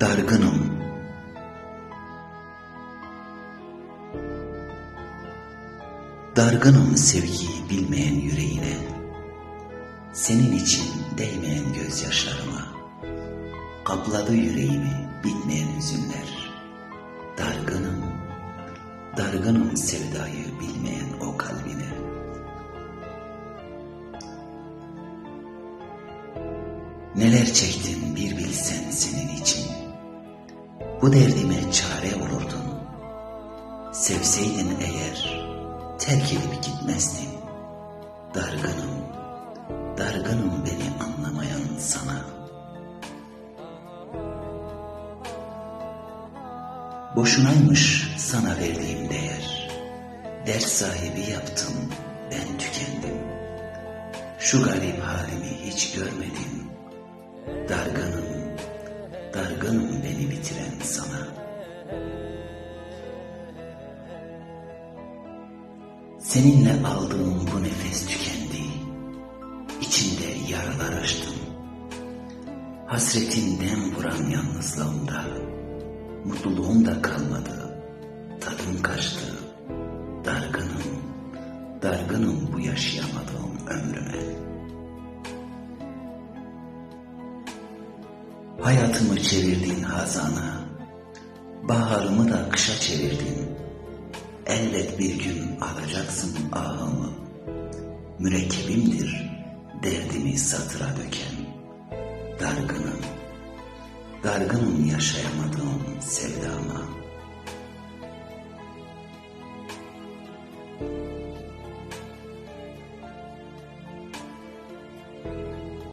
dargınım. Dargınım sevgiyi bilmeyen yüreğine, senin için değmeyen gözyaşlarıma, kapladı yüreğimi bitmeyen hüzünler. Dargınım, dargınım sevdayı bilmeyen o kalbine. Neler çektim bir bilsen senin için. Bu derdime çare olurdun. Sevseydin eğer terk edip gitmezdin. Dargınım, dargınım beni anlamayan sana. Boşunaymış sana verdiğim değer. Dert sahibi yaptım, ben tükendim. Şu garip halimi hiç görmedim. Dargınım, dargınım beni bitiren sana. Seninle aldığım bu nefes tükendi. İçinde yaralar açtım. Hasretinden vuran yalnızlığımda, mutluluğum da kalmadı. Tadım kaçtı. Dargınım, dargınım bu yaşayamadığım ömrüme. Hayatımı çevirdin hazana, baharımı da kışa çevirdin. Elbet bir gün alacaksın ahımı, mürekkebimdir derdimi satıra döken. Dargınım, dargınım yaşayamadığım sevdama.